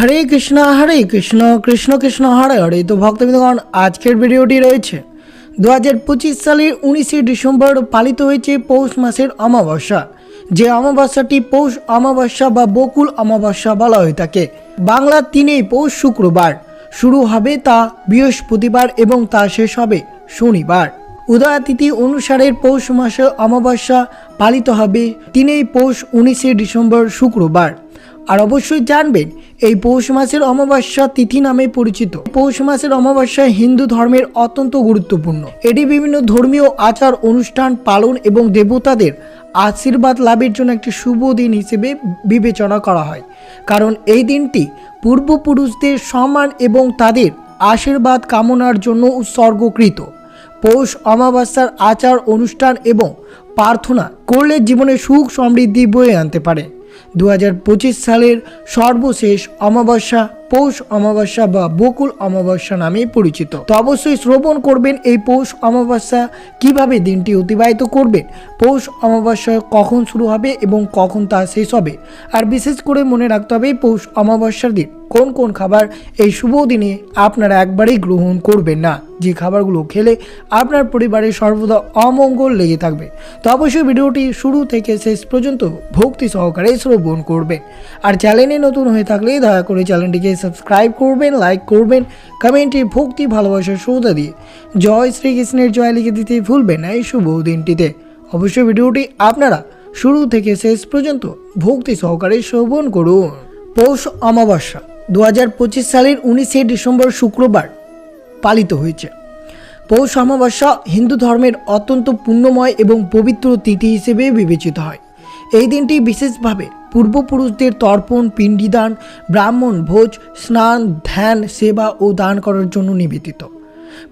হরে কৃষ্ণ হরে কৃষ্ণ কৃষ্ণ কৃষ্ণ, হরে হরে। তো ভক্তবৃন্দগণ, আজকের ভিডিওটি রয়েছে। দু হাজার পঁচিশ সালের উনিশে ডিসেম্বর পালিত হয়েছে পৌষ মাসের অমাবস্যা। যে অমাবস্যাটি পৌষ অমাবস্যা বা বকুল অমাবস্যা বলা হয়ে থাকে। বাংলা তিনেই পৌষ শুক্রবার। শুরু হবে তা বৃহস্পতিবার এবং তা শেষ হবে শনিবার। উদয়াতিথি অনুসারে পৌষ মাসে অমাবস্যা পালিত হবে। তিনেই পৌষ উনিশে ডিসেম্বর শুক্রবার। আর অবশ্যই জানবেন, এই পৌষ মাসের অমাবস্যা তিথি নামে পরিচিত। পৌষ মাসের অমাবস্যা হিন্দু ধর্মের অত্যন্ত গুরুত্বপূর্ণ। এটি বিভিন্ন ধর্মীয় আচার, অনুষ্ঠান, পালন এবং দেবতাদের আশীর্বাদ লাভের জন্য একটি শুভ দিন হিসেবে বিবেচনা করা হয়। কারণ এই দিনটি পূর্বপুরুষদের সম্মান এবং তাদের আশীর্বাদ কামনার জন্য উৎসর্গকৃত। পৌষ অমাবস্যার আচার, অনুষ্ঠান এবং প্রার্থনা করলে জীবনে সুখ সমৃদ্ধি বয়ে আনতে পারে। দু হাজার পঁচিশ সালের সর্বশেষ অমাবস্যা। পৌষ অমাবস্যা বা বকুল অমাবস্যা নামে পরিচিত। তো অবশ্যই শ্রবণ করবেন এই পৌষ অমাবস্যা। কীভাবে দিনটি অতিবাহিত করবেন? পৌষ অমাবস্যা কখন শুরু হবে এবং কখন তা শেষ হবে? আর বিশেষ করে মনে রাখতে হবে পৌষ অমাবস্যার দিন কোন কোন খাবার এই শুভ দিনে আপনারা একবারেই গ্রহণ করবেন না। যে খাবারগুলো খেলে আপনার পরিবারে সর্বদা অমঙ্গল লেগে থাকবে। তো অবশ্যই ভিডিওটি শুরু থেকে শেষ পর্যন্ত ভক্তি সহকারে শ্রবণ করবেন। আর চ্যানেলে নতুন হয়ে থাকলে দয়া করে চ্যানেলটিকে সাবস্ক্রাইব করবেন লাইক করবেন কমেন্টে ভক্তি ভালোবাসার শ্রোতা দিয়ে। জয় শ্রীকৃষ্ণের জয় লিখে দিতে ভুলবেন না এই শুভ দিনটিতে। অবশ্যই ভিডিওটি আপনারা শুরু থেকে শেষ পর্যন্ত ভক্তি সহকারে শ্রবণ করুন। পৌষ অমাবস্যা দু হাজার পঁচিশ সালের উনিশে ডিসেম্বর শুক্রবার পালিত হয়েছে। পৌষ অমাবস্যা হিন্দু ধর্মের অত্যন্ত পুণ্যময় এবং পবিত্র তিথি হিসেবে বিবেচিত হয়। এই দিনটি বিশেষভাবে পূর্বপুরুষদের তর্পণ, পিণ্ডিদান, ব্রাহ্মণ ভোজ, স্নান, ধ্যান, সেবা ও দান করার জন্য নিবেদিত।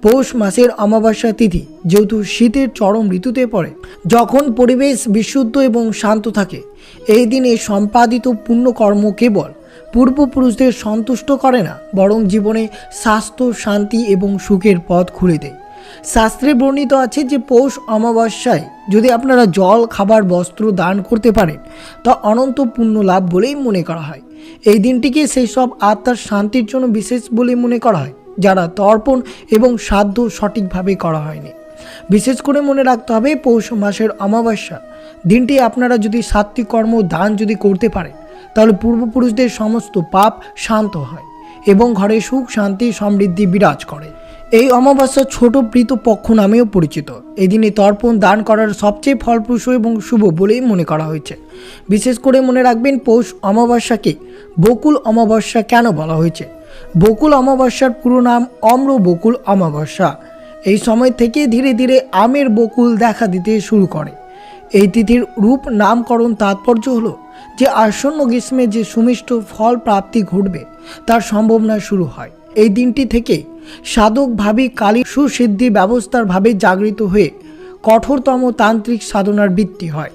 পৌষ মাসের অমাবস্যা তিথি যেহেতু শীতের চরম ঋতুতে পড়ে, যখন পরিবেশ বিশুদ্ধ এবং শান্ত থাকে, এই দিনে সম্পাদিত পুণ্যকর্ম কেবল পূর্বপুরুষদের সন্তুষ্ট করে না, বরং জীবনে স্বাস্থ্য, শান্তি এবং সুখের পথ খুলে দেয়। শাস্ত্রে বর্ণিত আছে যে পৌষ অমাবস্যায় যদি আপনারা জল, খাবার, বস্ত্র দান করতে পারেন, তা অনন্ত পুণ্য লাভ বলেই মনে করা হয়। এই দিনটিকে সেই সব আত্মার শান্তির জন্য বিশেষ বলে মনে করা হয়, যারা তর্পণ এবং সাধ্য সঠিকভাবে করা হয়নি। বিশেষ করে মনে রাখতে হবে পৌষ মাসের অমাবস্যা। দিনটি আপনারা যদি সাত্বিক কর্ম দান যদি করতে পারেন, তাহলে পূর্বপুরুষদের সমস্ত পাপ শান্ত হয় এবং ঘরে সুখ, শান্তি, সমৃদ্ধি বিরাজ করে। এই অমাবস্যা ছোট প্রীত পক্ষ নামেও পরিচিত। এই দিনে তর্পণ দান করার সবচেয়ে ফলপ্রসূ এবং শুভ বলেই মনে করা হয়েছে। বিশেষ করে মনে রাখবেন পৌষ অমাবস্যাকে বকুল অমাবস্যা কেন বলা হয়েছে? বকুল অমাবস্যার পুরো নাম অম্র বকুল অমাবস্যা। এই সময় থেকে ধীরে ধীরে আমের বকুল দেখা দিতে শুরু করে। এই তিথির রূপ নামকরণ তাৎপর্য হলো যে আসন্ন গ্রীষ্মে যে সুমিষ্ট ফল প্রাপ্তি ঘটবে, তার সম্ভাবনা শুরু হয়। এই দিনটি থেকে সাধক ভাবি কালী সুসিদ্ধি ব্যবস্থার ভাবে জাগৃত হয়ে কঠোরতম তান্ত্রিক সাধনার বৃত্তি হয়।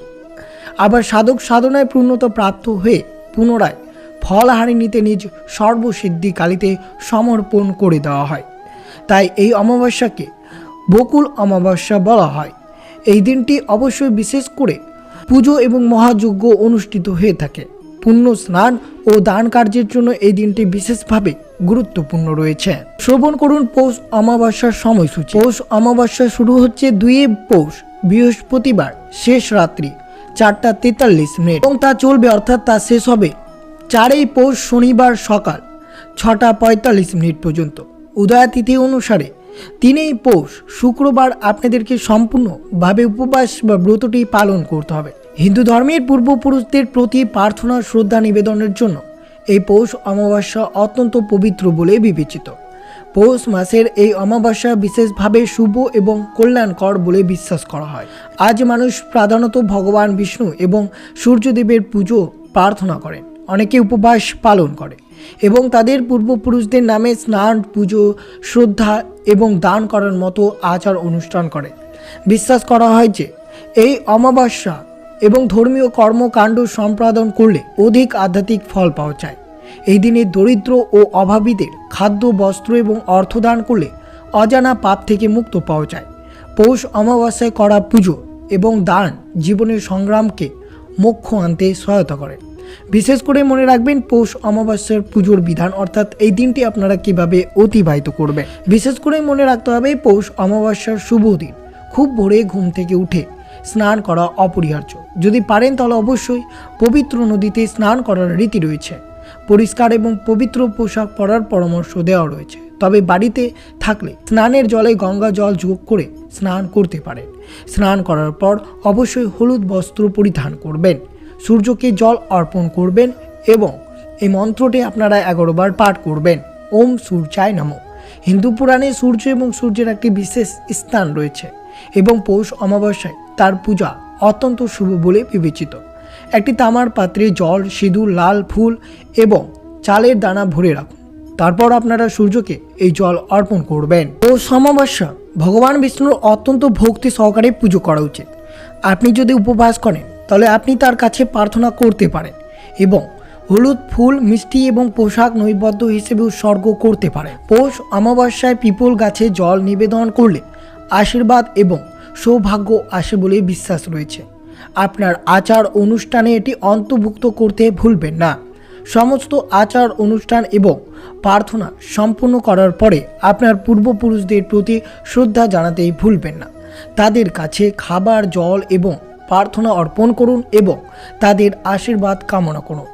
আবার সাধক সাধনায় পূর্ণতা প্রাপ্ত হয়ে পুনরায় ফলহারি নিতে নিজ সর্বসিদ্ধি কালীতে সমর্পণ করে দেওয়া হয়। তাই এই অমাবস্যাকে বকুল অমাবস্যা বলা হয়। এই দিনটি অবশ্যই বিশেষ করে পুজো এবং মহাযজ্ঞ অনুষ্ঠিত হয়ে থাকে। পুণ্য স্নান ও দান কার্যের জন্য এই দিনটি বিশেষভাবে গুরুত্বপূর্ণ রয়েছে। শ্রবণ করুন পৌষ অমাবস্যার সময়সূচি। পৌষ অমাবস্যা শুরু হচ্ছে দুই পৌষ বৃহস্পতিবার, শেষ রাত্রি, চারটা তেতাল্লিশ মিনিট। এবং তা চলবে অর্থাৎ তা শেষ হবে চারই পৌষ শনিবার সকাল ছটা পঁয়তাল্লিশ মিনিট পর্যন্ত। উদয়াতিথি অনুসারে তিনেই পৌষ শুক্রবার আপনাদেরকে সম্পূর্ণভাবে উপবাস বা ব্রতটি পালন করতে হবে। হিন্দু ধর্মের পূর্বপুরুষদের প্রতি প্রার্থনা, শ্রদ্ধা নিবেদনের জন্য এই পৌষ অমাবস্যা অত্যন্ত পবিত্র বলে বিবেচিত। পৌষ মাসের এই অমাবস্যা বিশেষভাবে শুভ এবং কল্যাণকর বলে বিশ্বাস করা হয়। আজ মানুষ প্রধানত ভগবান বিষ্ণু এবং সূর্যদেবের পুজো প্রার্থনা করেন। অনেকে উপবাস পালন করে এবং তাদের পূর্বপুরুষদের নামে স্নান, পুজো, শ্রদ্ধা এবং দান করার মতো আচার অনুষ্ঠান করে বিশ্বাস করা হয় যে এই অমাবস্যা এবং ধর্মীয় কর্মকাণ্ড সম্পাদন করলে অধিক আধ্যাত্মিক ফল পাওয়া যায়। এই দিনে দরিদ্র ও অভাবীদের খাদ্য, বস্ত্র এবং অর্থদান করলে অজানা পাপ থেকে মুক্ত পাওয়া যায়। পৌষ অমাবস্যায় করা পুজো এবং দান জীবনের সংগ্রামকে মোক্ষ আনতে সহায়তা করে। বিশেষ করে মনে রাখবেন, পৌষ অমাবস্যার পুজোর বিধান অর্থাৎ এই দিনটি আপনারা কীভাবে অতিবাহিত করবেন। বিশেষ করে মনে রাখতে হবে, পৌষ অমাবস্যার শুভ দিন। খুব ভোরে ঘুম থেকে উঠে স্নান করা অপরিহার্য। যদি পারেন তাহলে অবশ্যই পবিত্র নদীতে স্নান করার রীতি রয়েছে। পরিষ্কার এবং পবিত্র পোশাক পরার পরামর্শ দেওয়া রয়েছে। তবে বাড়িতে থাকলে স্নানের জলে গঙ্গা জল যোগ করে স্নান করতে পারেন। স্নান করার পর অবশ্যই হলুদ বস্ত্র পরিধান করবেন। সূর্যকে জল অর্পণ করবেন এবং এই মন্ত্রটি আপনারা এগারো বার পাঠ করবেন। ওম সূর্যায় নমঃ। হিন্দু পুরাণে সূর্য এবং সূর্যের একটি বিশেষ স্থান রয়েছে। এবং পৌষ অমাবস্যায় তার পূজা অত্যন্ত শুভ বলে বিবেচিত। একটি তামার পাত্রে জল, সিঁদুর, লাল ফুল এবং চালের দানা ভরে রাখুন। তারপর আপনারা সূর্যকে এই জল অর্পণ করবেন। পৌষ অমাবস্যা ভগবান বিষ্ণুর অত্যন্ত ভক্তি সহকারে পুজো করা উচিত। আপনি যদি উপবাস করেন, তাহলে আপনি তার কাছে প্রার্থনা করতে পারেন এবং হলুদ ফুল, মিষ্টি এবং পোশাক নৈবদ্য হিসেবে উৎসর্গ করতে পারেন। পৌষ অমাবস্যায় পিপল গাছে জল নিবেদন করলে আশীর্বাদ এবং সৌভাগ্য আসে বলে বিশ্বাস রয়েছে। আপনার আচার অনুষ্ঠানে এটি অন্তর্ভুক্ত করতে ভুলবেন না। সমস্ত আচার অনুষ্ঠান এবং প্রার্থনা সম্পূর্ণ করার পরে আপনার পূর্বপুরুষদের প্রতি শ্রদ্ধা জানাতেই ভুলবেন না। তাদের কাছে খাবার, জল এবং প্রার্থনা অর্পণ করুন এবং তাদের আশীর্বাদ কামনা করুন।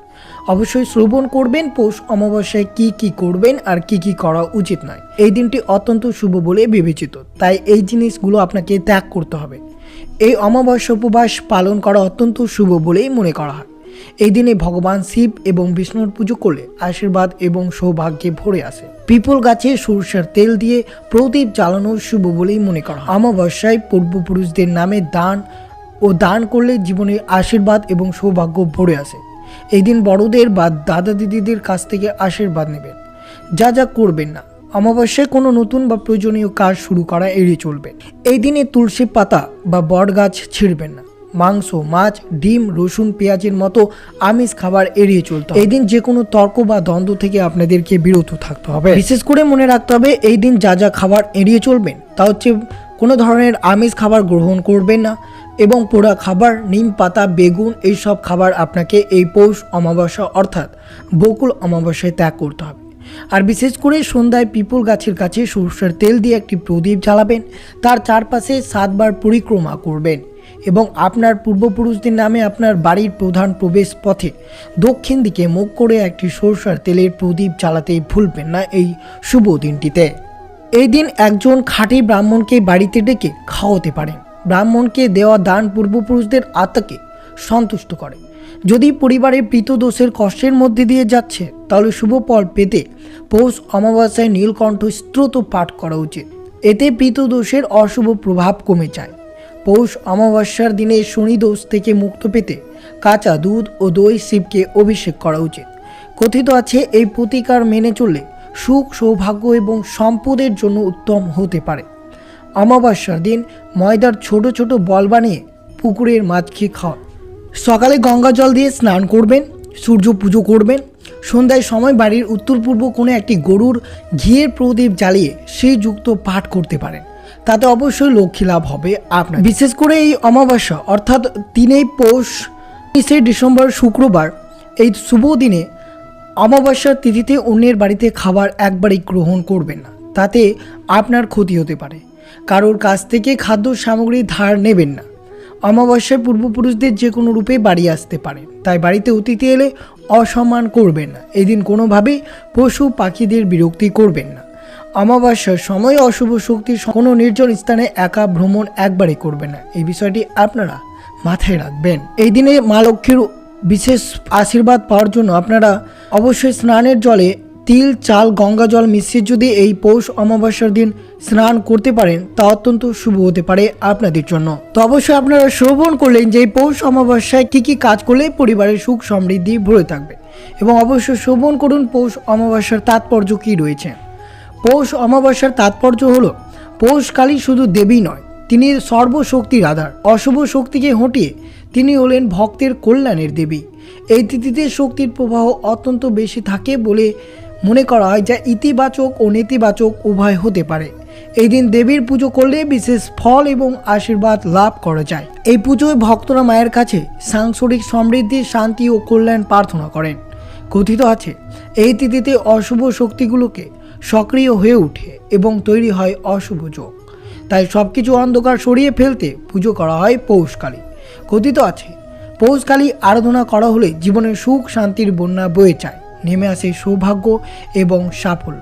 অবশ্যই শ্রবণ করবেন, পৌষ অমাবস্যায় কি কি করবেন আর কি কি করা উচিত নয়। এই দিনটি অত্যন্ত শুভ বলে বিবেচিত। তাই এই জিনিসগুলো আপনাকে ত্যাগ করতে হবে। এই অমাবস্যা উপবাস পালন করা অত্যন্ত শুভ বলেই মনে করা হয়। এই দিনে ভগবান শিব এবং বিষ্ণুর পুজো করলে আশীর্বাদ এবং সৌভাগ্যে ভরে আসে। পিপল গাছে সরষের তেল দিয়ে প্রদীপ জ্বালানো শুভ বলেই মনে করা হয়। অমাবস্যায় পূর্বপুরুষদের নামে দান ও দান করলে জীবনে আশীর্বাদ এবং সৌভাগ্য ভরে আসে। এই দিন বড়দের বা দাদা দিদিদের কাছ থেকে আশীর্বাদ নেবেন। যা যা করবেন না অমাবস্যায় কোনো নতুন বা প্রয়োজনীয় কাজ শুরু করা এড়িয়ে চলবে এই দিনে তুলসী পাতা বা বট গাছ ছিঁড়বেন না। মাংস, মাছ, ডিম, রসুন, পেঁয়াজের মতো আমিষ খাবার এড়িয়ে চলতে। এই দিন যে কোনো তর্ক বা দ্বন্দ্ব থেকে আপনাদেরকে বিরত থাকতে হবে। বিশেষ করে মনে রাখতে হবে, এই দিন যা যা খাবার এড়িয়ে চলবেন, তা হচ্ছে কোনো ধরনের আমিষ খাবার গ্রহণ করবেন না এবং পোড়া খাবার, নিম পাতা, বেগুন এইসব খাবার আপনাকে এই পৌষ অমাবস্যা অর্থাৎ বকুল অমাবস্যায় ত্যাগ করতে হবে। আর বিশেষ করে সন্ধ্যায় পিপল গাছের কাছে সরষের তেল দিয়ে একটি প্রদীপ জ্বালাবেন, তার চারপাশে সাতবার পরিক্রমা করবেন এবং আপনার পূর্বপুরুষদের নামে আপনার বাড়ির প্রধান প্রবেশ পথে দক্ষিণ দিকে মুখ করে একটি সরষের তেলের প্রদীপ জ্বালাতে ভুলবেন না এই শুভ দিনটিতে। এই দিন একজন খাঁটি ব্রাহ্মণকে বাড়িতে ডেকে খাওয়াতে পারেন ব্রাহ্মণকে দেওয়া দান পূর্বপুরুষদের আত্মাকে সন্তুষ্ট করে। যদি পরিবারের দোষের কষ্টের মধ্যে দিয়ে যাচ্ছে, তাহলে শুভ ফল পেতে পৌষ অমাবস্যায় নীলকণ্ঠ স্ত্রোত পাঠ করা উচিত। এতে দোষের অশুভ প্রভাব কমে যায়। পৌষ অমাবস্যার দিনে শনি দোষ থেকে মুক্ত পেতে কাঁচা দুধ ও দই শিবকে অভিষেক করা উচিত। কথিত আছে, এই প্রতিকার মেনে চললে সুখ, সৌভাগ্য এবং সম্পদের জন্য উত্তম হতে পারে। অমাবস্যার দিন ময়দার ছোট ছোট বল বানিয়ে পুকুরের মাছকে খাওয়া। সকালে গঙ্গা জল দিয়ে স্নান করবেন, সূর্য পুজো করবেন। সন্ধ্যায় সময় বাড়ির উত্তর পূর্ব কোণে একটি গরুর ঘিয়ের প্রদীপ জ্বালিয়ে সেই যুক্ত পাঠ করতে পারেন। তাতে অবশ্যই লক্ষ্মী লাভ হবে আপনার। বিশেষ করে এই অমাবস্যা, অর্থাৎ তিনেই পৌষ উনিশে ডিসেম্বর শুক্রবার, এই শুভ দিনে অমাবস্যার তিথিতে অন্যের বাড়িতে খাবার একবারই গ্রহণ করবেন না। তাতে আপনার ক্ষতি হতে পারে। কারোর কাছ থেকে খাদ্য সামগ্রী ধার নেবেন না। অমাবস্যায় পূর্বপুরুষদের যে কোনো রূপে বাড়ি আসতে পারে। তাই বাড়িতে অতিথি এলে অসম্মান করবেন না। এদিন কোনোভাবেই পশু পাখিদের বিরক্তি করবেন না। অমাবস্যার সময় অশুভ শক্তির কোনো নির্জন স্থানে একা ভ্রমণ একবারই করবে না। এই বিষয়টি আপনারা মাথায় রাখবেন। এই দিনে মা লক্ষ্মীর বিশেষ আশীর্বাদ পাওয়ার জন্য আপনারা অবশ্যই স্নানের জলে তিল, চাল, গঙ্গা জল মিশিয়ে যদি এই পৌষ অমাবস্যার দিন স্নান করতে পারেন, তা অত্যন্ত শুভ হতে পারে আপনাদের জন্য। তো অবশ্যই আপনারা শ্রবণ করলেন যে এই পৌষ অমাবস্যায় কী কী কাজ করলে পরিবারের সুখ সমৃদ্ধি ভরে থাকবে। এবং অবশ্যই শ্রবণ করুন পৌষ অমাবস্যার তাৎপর্য কী রয়েছে। পৌষ অমাবস্যার তাৎপর্য হলো পৌষকালী শুধু দেবী নয়, তিনি সর্বশক্তির আধার। অশুভ শক্তিকে হটিয়ে তিনি হলেন ভক্তের কল্যাণের দেবী। এই তিথিতে শক্তির প্রবাহ অত্যন্ত বেশি থাকে বলে মনে করা হয়, যা ইতিবাচক ও নেতিবাচক উভয় হতে পারে। এই দিন দেবীর পুজো করলে বিশেষ ফল এবং আশীর্বাদ লাভ করা যায়। এই পুজোয় ভক্তরা মায়ের কাছে সাংসারিক সমৃদ্ধি, শান্তি ও কল্যাণ প্রার্থনা করেন। কথিত আছে, এই তিথিতে অশুভ শক্তিগুলোকে সক্রিয় হয়ে ওঠে এবং তৈরি হয় অশুভ যোগ। তাই সব কিছু অন্ধকার সরিয়ে ফেলতে পুজো করা হয় পৌষকালী। কথিত আছে পৌষকালী আরাধনা করা হলে জীবনের সুখ, শান্তির বন্যা বয়ে যায়। নেমে আসে সৌভাগ্য এবং সাফল্য।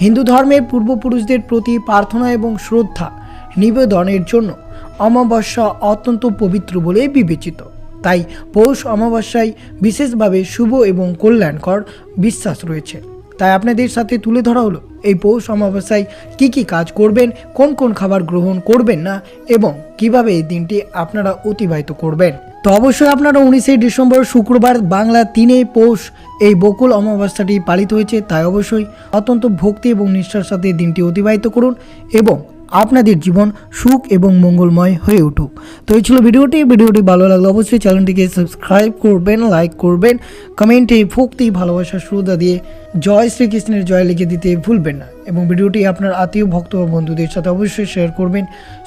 হিন্দু ধর্মের পূর্বপুরুষদের প্রতি প্রার্থনা এবং শ্রদ্ধা নিবেদনের জন্য অমাবস্যা অত্যন্ত পবিত্র বলে বিবেচিত। তাই পৌষ অমাবস্যায় বিশেষভাবে শুভ এবং কল্যাণকর বিশ্বাস রয়েছে। তাই আপনাদের সাথে তুলে ধরা হলো এই পৌষ অমাবস্যায় কী কী কাজ করবেন, কোন কোন খাবার গ্রহণ করবেন না এবং কীভাবে এই দিনটি আপনারা অতিবাহিত করবেন। তো অবশ্যই আপনারা উনিশে ডিসেম্বর শুক্রবার বাংলা তিনে পৌষ এই বকুল অমাবস্যাটি পালিত হয়েছে, তাই অবশ্যই অত্যন্ত ভক্তি এবং নিষ্ঠার সাথে দিনটি অতিবাহিত করুন এবং আপনাদের জীবন সুখ এবং মঙ্গলময় হয়ে উঠুক। তো এই ছিল ভিডিওটি। ভিডিওটি ভালো লাগলে অবশ্যই চ্যানেলটিকে সাবস্ক্রাইব করবেন, লাইক করবেন কমেন্টে ভক্তি, ভালোবাসা, শ্রদ্ধা দিয়ে জয় শ্রীকৃষ্ণের জয় লিখে দিতে ভুলবেন না। এবং ভিডিওটি আপনার আত্মীয়, ভক্ত ও বন্ধুদের সাথে অবশ্যই শেয়ার করবেন।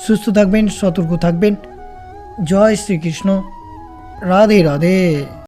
সুস্থ থাকবেন, সতর্ক থাকবেন। জয় শ্রীকৃষ্ণ। রাধে রাধে।